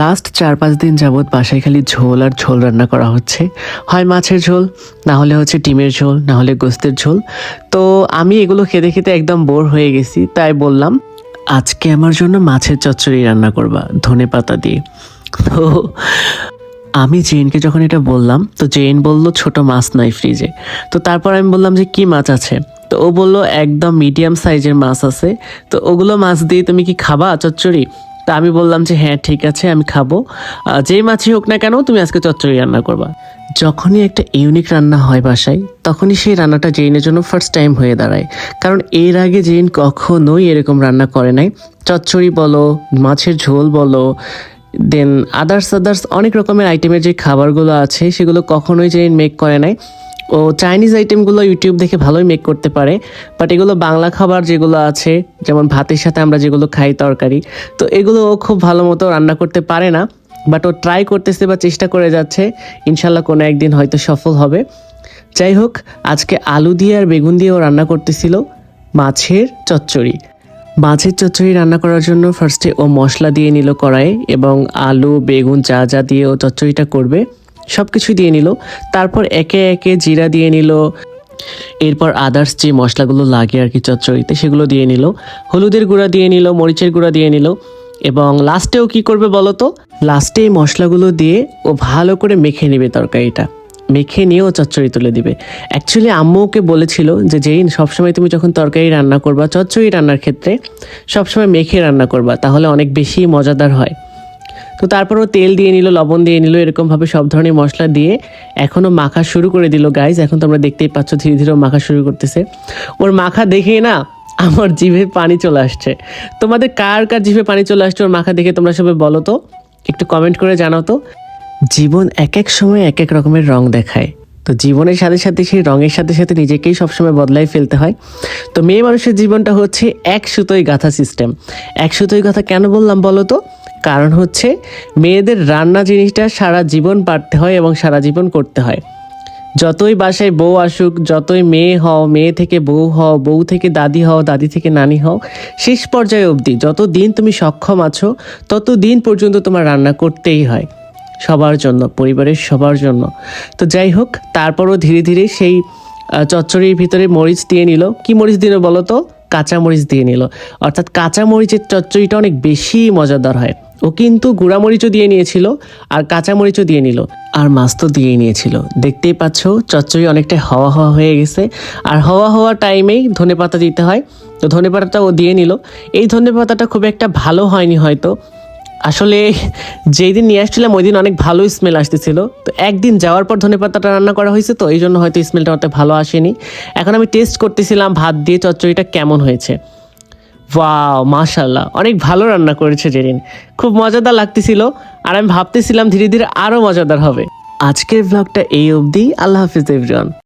Last চার পাঁচ দিন যাবৎ বাসায় খালি ঝোল আর ঝোল রান্না করা হচ্ছে। হয় মাছের ঝোল, না হলে হচ্ছে ডিমের ঝোল, না হলে গোস্তের ঝোল। তো আমি এগুলো খেতে খেতে একদম বোর হয়ে গেছি, তাই বললাম, আজকে আমার জন্য মাছের চচ্চড়ি রান্না করবা, ধনে পাতা দিয়ে। তো আমি জেনকে যখন এটা বললাম, তো জেন বলল, ছোট মাছ নাই ফ্রিজে। তো তারপর আমি বললাম যে, কি মাছ আছে? তো ও বলল, একদম মিডিয়াম সাইজের মাছ আছে। তো ওগুলো মাছ দিয়ে তুমি কি খাবা চচ্চড়ি? তা আমি বললাম যে হ্যাঁ ঠিক আছে, আমি খাব। যেই মাছই হোক না কেন, তুমি আজকে চচ্চড়ি রান্না করবা। যখনই একটা ইউনিক রান্না হয় বাসায়, তখনই সেই রান্নাটা জেইনের জন্য ফার্স্ট টাইম হয়ে দাঁড়ায়। কারণ এর আগে জেইন কখনোই এরকম রান্না করে নাই। চচ্চড়ি বলো, মাছের ঝোল বলো দেন আদার্স আদার্স অনেক রকমের আইটেমের যে খাবারগুলো আছে, সেগুলো কখনোই জেইন মেক করে নাই। ও চাইনিজ আইটেমগুলো ইউটিউব দেখে ভালোই মেক করতে পারে বাট এগুলো বাংলা খাবার যেগুলো আছে, যেমন ভাতের সাথে আমরা যেগুলো খাই তরকারি, তো এগুলো ও খুব ভালো মতো রান্না করতে পারে না বাট ও ট্রাই করতেছে বা চেষ্টা করে যাচ্ছে, ইনশাল্লাহ কোনো একদিন হয়তো সফল হবে। যাই হোক, আজকে আলু দিয়ে আর বেগুন দিয়েও রান্না করতেছিল মাছের চচ্চড়ি। মাছের চচ্চড়ি রান্না করার জন্য ফার্স্টে ও মশলা দিয়ে নিল কড়াইয়ে, এবং আলু, বেগুন যা যা দিয়ে ও চচ্চড়িটা করবে সব কিছু দিয়ে নিল। তারপর একে একে জিরা দিয়ে নিল। এরপর আদার্স যে মশলাগুলো লাগে আর কি চচ্চড়িতে, সেগুলো দিয়ে নিল। হলুদের গুঁড়া দিয়ে নিল, মরিচের গুঁড়া দিয়ে নিল। এবং লাস্টেও কি করবে বলো তো? লাস্টে এই মশলাগুলো দিয়ে ও ভালো করে মেখে নেবে তরকারিটা। মেখে নিয়ে ও চচ্চড়ি তুলে দিবে। অ্যাকচুয়ালি আম্মু ওকে বলেছিল যে যেই সবসময় তুমি যখন তরকারি রান্না করবা, চচ্চড়ি রান্নার ক্ষেত্রে সবসময় মেখে রান্না করবা, তাহলে অনেক বেশি মজাদার হয়। তো তারপরও তেল দিয়ে নিল, লবণ দিয়ে নিল এরকমভাবে সব ধরনের মশলা দিয়ে এখনও মাখা শুরু করে দিল গাইজ এখন তোমরা দেখতেই পাচ্ছ ধীরে ধীরে মাখা শুরু করতেছে। ওর মাখা দেখেই না আমার জিভে পানি চলে আসছে। তোমাদের কার কার জিভে পানি চলে আসছে ওর মাখা দেখে তোমরা সবাই বলো তো? একটু কমেন্ট করে জানাও তো। জীবন এক এক সময় এক এক রকমের রং দেখায়। তো জীবনের সাথে সাথে সেই রঙের সাথে সাথে নিজেকেই সবসময় বদলাই ফেলতে হয়। তো মেয়ে মানুষের জীবনটা হচ্ছে এক সুতোই গাঁথা সিস্টেম এক সুতোই গাঁথা কেন বললাম বলো তো? কারণ হচ্ছে মেয়েদের রান্না জিনিসটা সারা জীবন পারতে হয় এবং সারা জীবন করতে হয়। যতই বাসায় বউ আসুক, যতই মেয়ে হও, মেয়ে থেকে বউ হও, বউ থেকে দাদি হও, দাদি থেকে নানি হও, শেষ পর্যায়ে অবধি যত দিন তুমি সক্ষম আছো তত দিন পর্যন্ত তোমার রান্না করতেই হয়। সবার জন্য, পরিবারের সবার জন্য। তো যাই হোক, তারপরও ধীরে ধীরে সেই চচ্চড়ির ভিতরে মরিচ দিয়ে নিল। কি মরিচ দিল বলো তো? কাঁচা মরিচ দিয়ে নিল। অর্থাৎ কাঁচা মরিচের চচ্চড়িটা অনেক বেশি মজাদার হয়। ও কিন্তু গুঁড়া মরিচও দিয়ে নিয়েছিল আর কাঁচা মরিচও দিয়ে নিল, আর মাছ তো দিয়েই নিয়েছিল। দেখতেই পাচ্ছ, চচ্চড়ি অনেকটা হাওয়া হাওয়া হয়ে গেছে। আর হাওয়া হাওয়া টাইমেই ধনে পাতা দিতে হয়। তো ধনে পাতাটা ও দিয়ে নিল। এই ধনে পাতাটা খুব একটা ভালো হয়নি হয়তো। আসলে যেই দিন নিয়ে আসছিলাম ওই দিন অনেক ভালো স্মেল আসতেছিল। তো একদিন যাওয়ার পর ধনে পাতাটা রান্না করা হয়েছে তো, এই জন্য হয়তো স্মেলটা অত ভালো আসেনি। এখন আমি টেস্ট করতেছিলাম ভাত দিয়ে চচ্চড়িটা কেমন হয়েছে। ওয়াও মাশাল্লাহ অনেক ভালো রান্না করেছে জেরিন। খুব মজাদার লাগতেছিল আর আমি ভাবতেছিলাম ধীরে ধীরে আরও মজাদার হবে। আজকের ব্লগটা এই অবধি। আল্লাহ হাফিজ এভরিওয়ান